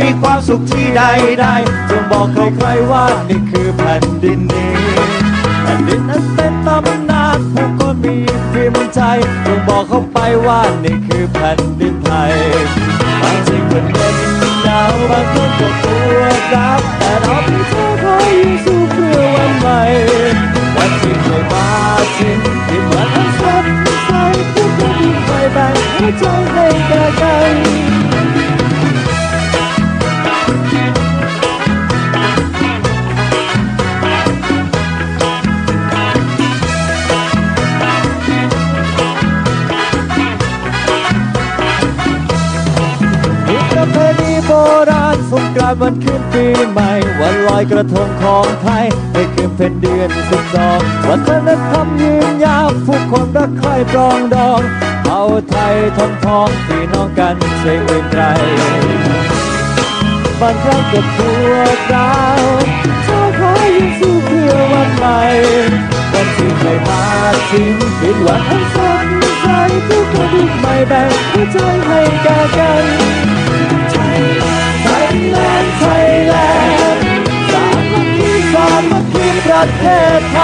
มีความสุขที่ใดใดจงบอกใครๆว่านี่คือแผ่นดินนี้แผ่นดินนั้นเป็นตำนานผู้คนมีพิมพ์ใจจงบอกเขาไปว่านี่คือแผ่นดินไทยบางทีก็เหน็บหนาวบางคนก็ปวดร้าวแต่เราไม่ท้อถอยยิ่สู้เพื่อวันใหม่วันที่เคยมาถึงที่วันนั้นสดใสทุกคนยิ่งไปแบ่งหัวใจให้แก่กันานวันขึ้นปีใหม่ วันลอยกระทงของไทยในคืนเป็นเดือนสิบสองวัฒนธรรมยืนยาวผู้คนรักใคร่ปรองดองเอาไทยทองทองพี่น้องกันใช่อื่นใดบางครั้งกับพวกเราชาวขอยิ่งสู้เพื่อวันใหม่วันที่เคยมาถึงเป็นวันอันสดใสทุกคนยิ่ไม่แบ่งหัวใจให้แก่กัน คี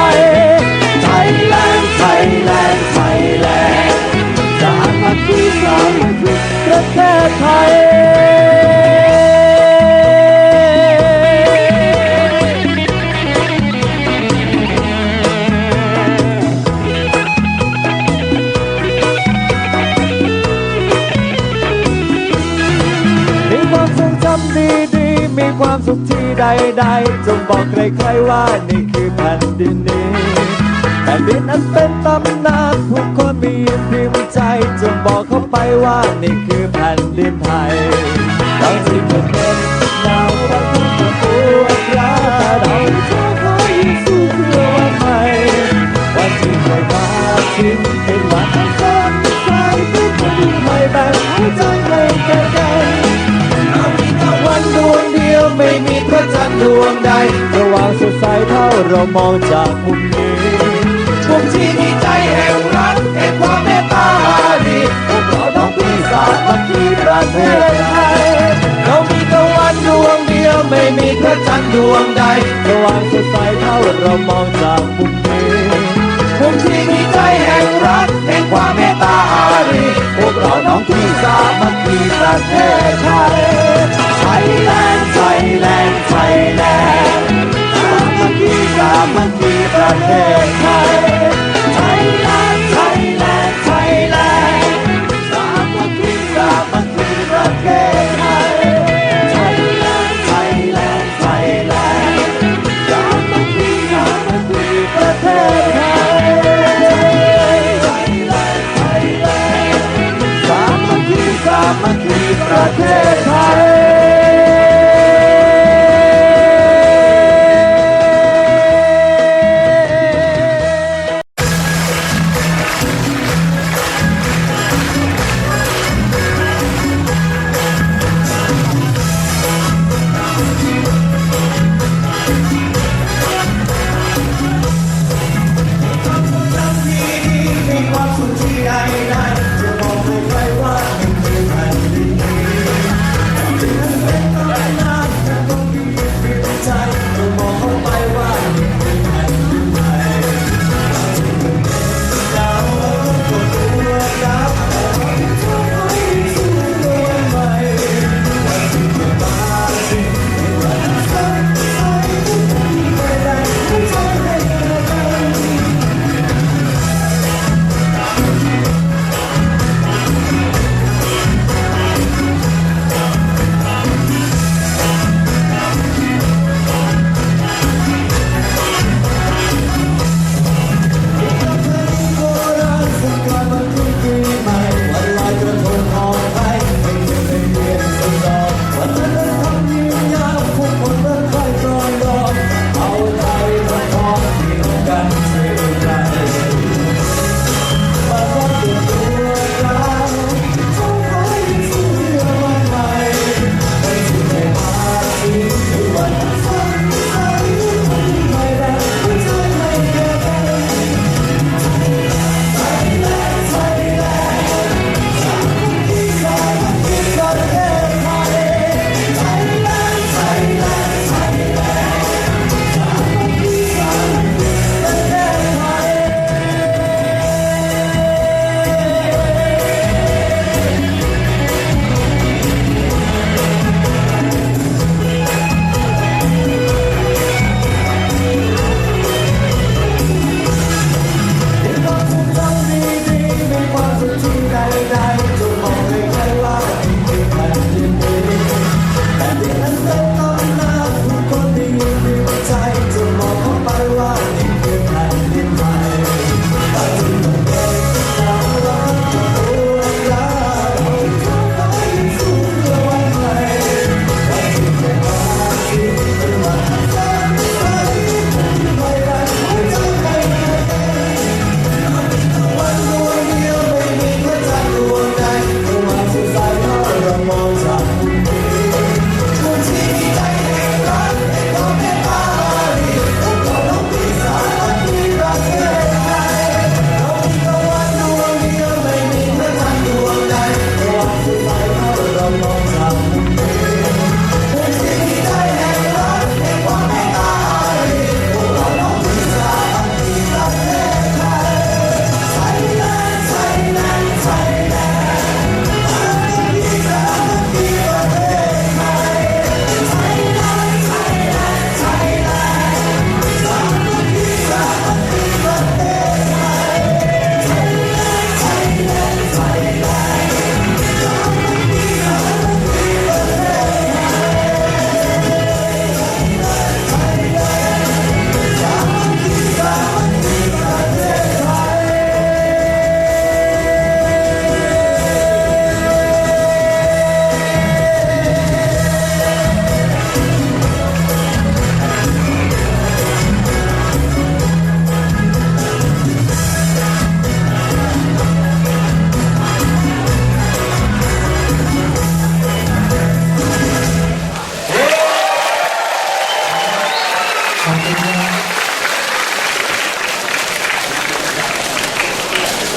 ความสุขที่ใดๆจงบอกใครๆว่านี่คือแผ่นดินนี้แผ่นดินนั้นเป็นตำนานผู้คนมีพิมพ์ใจจงบอกเขาไปว่านี่คือแผ่นดินไทยบางสิ่งเป็นหนาวบางทีก็ปวดร้าวแต่เราชอบขอยิ่งสู้เพื่อวันใหม่วันที่เคยมาถึงเป็นวันอันสดใสทุกคนยิ่งไม่แบ่งหัวใจ ไม่มีพระจันทร์ดวงใดสว่างสดใสเท่าเรามองจากมุมนี้มุมที่มีใจแห่งรักแห่งความเมตตาอารีพวกเราต้องพี่สามัคคีประเทศไทยเรามีตะวันดวงเดียวไม่มีพระจันทร์ดวงใดสว่างสดใสเท่าเรามองจากมุมนี้มุมที่มีใจแห่งรักแห่งความเมตตาอารีพวกเราน้องพี่สามัคคีประเทศไทยไทยแลนด์ไทย แรงไฟแรงสามัคคีสามัคคีประเทศไทย